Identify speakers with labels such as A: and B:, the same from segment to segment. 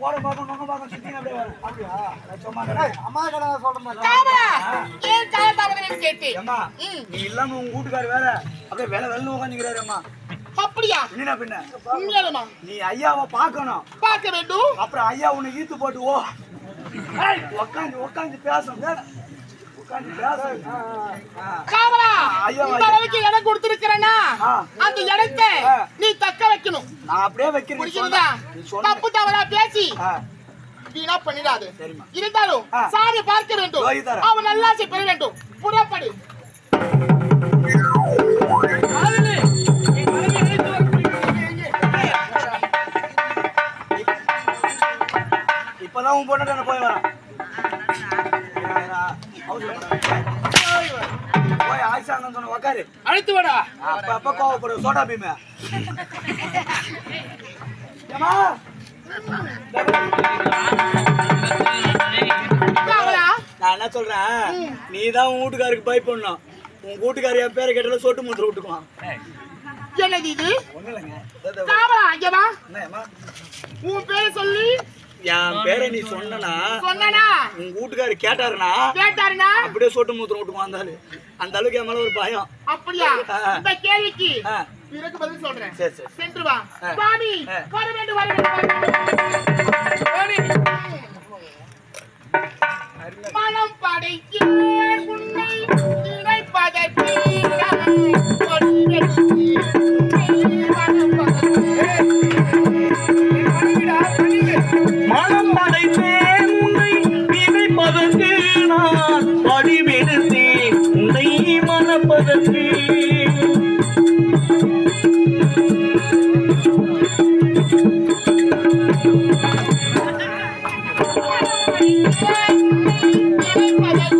A: போற பக்கம் சுத்தி அப்படியே வரும். அப்படியா? நான் சும்மா கிடையாது.
B: அம்மா கடை சொல்ற மாதிரி
C: காவலா ஏன் காலதாமதம் கேட்டு?
A: ஏம்மா
C: ம்.
A: நீ இல்லாம உங்க வீட்டுக்காரு வேற. அப்படியே வேலை வெள்ள உட்காந்துக்கிறாரு அம்மா.
C: அப்படியா?
A: என்ன பின்ன?
C: உண்மையாலுமா?
A: நீ ஐயாவை பார்க்கணும்.
C: பார்க்க வேண்டும்.
A: அப்புறம் ஐயா உன்னை ஈத்து போட்டு ஓ. ஐயா.
C: அளவுக்கு இடம் கொடுத்திருக்கிறேன்னா
A: ஆ.
C: அந்த இடத்தை. நீ தக்க
A: நான் அப்படியே வைக்கிறேன்.
C: தப்பு தவறா பேசி. வீணா பண்ணிடாது. இருந்தாலும். சாரி பார்க்க வேண்டும். அவன் நல்லாசை பெற வேண்டும். புறப்படு.
A: இப்பதான் உன் பொண்ணு போய் வரேன். போய் ஆயிஷா சொன்ன உக்காரு.
C: அழைத்து வாடா.
A: அப்ப அப்ப கோவப்படு சோடா பீமே. நான் என்ன சொல்றேன்? நீ தான் உன் வீட்டுக்காருக்கு பயப்படணும் உன் வீட்டுக்காரி என் பேரை கேட்டாலும் சொட்டு மூத்திர விட்டுக்குவான்.
C: என்னது இது?
A: இல்லைங்க?
C: உன் பேரை
A: என் பேரை நீ உங்க வீட்டுக்காரு கேட்டாருனா?
C: கேட்டாருனா?
A: அப்படியே சொட்டு மூத்திரம் விட்டுக்குவான் அந்த ஆளு அந்த அளவுக்கு என் மேல ஒரு பயம்.
C: அப்படியா?
A: ஆ.
C: இந்த கேள்விக்கு
A: ஆ,
C: பிறகு பதில் சொல்றேன்.
A: சரி சரி.
C: சென்று வா.
A: ஆ.
C: வர வேண்டும் வர வேண்டும்.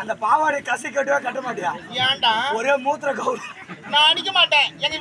A: அந்த பாவாடை கசி கட்டுவே கட்ட மாட்டியா?
C: ஏன்டா?
A: ஒரே மூத்திர கவுரு.
C: நான் அடிக்க மாட்டேன். எங்க